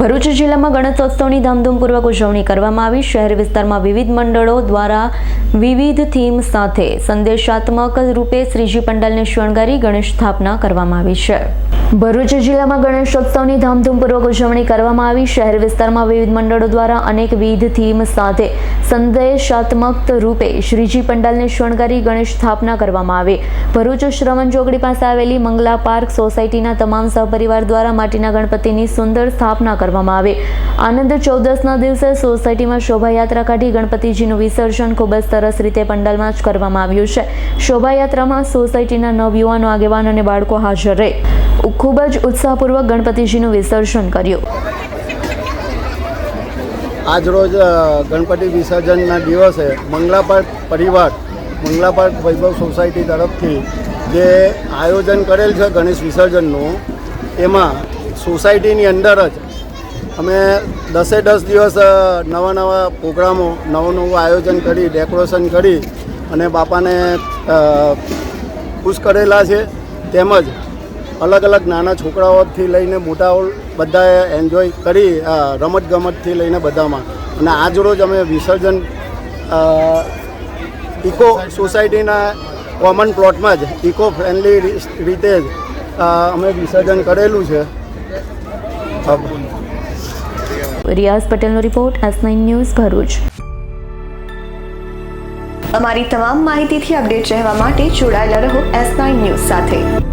ભરૂચ જિલ્લામાં ગણેશોત્સવની ધામધૂમપૂર્વક ઉજવણી કરવામાં આવી. શહેર વિસ્તારમાં વિવિધ મંડળો દ્વારા વિવિધ થીમ સાથે સંદેશાત્મક રૂપે શ્રીજી પંડાલને શણગારી ગણેશ સ્થાપના કરવામાં આવી છે. ભરૂચ જિલ્લામાં ગણેશોત્સવની ધામધૂમપૂર્વક ઉજવણી કરવામાં આવી. શહેર વિસ્તારમાં વિવિધ મંડળો દ્વારા અનેકવિધ થીમ સાથે સંદેશાત્મક રૂપે શ્રીજી પંડાલને શણગારી ગણેશ સ્થાપના કરવામાં આવી. ભરૂચ શ્રવણ ચોકડી પાસે આવેલી મંગલા પાર્ક સોસાયટીના તમામ સહપરિવાર દ્વારા માટીના ગણપતિની સુંદર સ્થાપના કરવામાં આવી. આનંદ ચૌદસના દિવસે સોસાયટીમાં શોભાયાત્રા કાઢી ગણપતિજીનું વિસર્જન ખૂબ જ સરસ રીતે પંડાલમાં જ કરવામાં આવ્યું છે. શોભાયાત્રામાં સોસાયટીના નવયુવાનો આગેવાન અને બાળકો હાજર રહી. ખૂબ જ ઉત્સાહપૂર્વક ગણપતિજીનું વિસર્જન કર્યું. આજરોજ રોજ ગણપતિ વિસર્જનના દિવસે મંગલા પરિવાર, મંગલા વૈભવ સોસાયટી તરફથી જે આયોજન કરેલ છે ગણેશ વિસર્જનનું, એમાં સોસાયટીની અંદર જ અમે દસે દસ દિવસ નવા નવા પ્રોગ્રામો, નવું નવું આયોજન કરી, ડેકોરેશન કરી અને બાપાને ખુશ કરેલા છે. તેમજ અલગ અલગ નાના છોકરાઓથી લઈને મોટાઓ બધાએ એન્જોય કરી રમત ગમતથી લઈને બધામાં. અને આજ રોજ અમે વિસર્જન ઇકો સોસાયટીના કોમન પ્લોટમાં જ ઇકો ફ્રેન્ડલી રીતે જ અમે વિસર્જન કરેલું છે. રિયાઝ પટેલનો report S nine news Bharuch. અમારી તમામ માહિતીથી અપડેટ રહેવા માટે જોડાયેલા રહો એસ નાઇન ન્યૂઝ સાથે.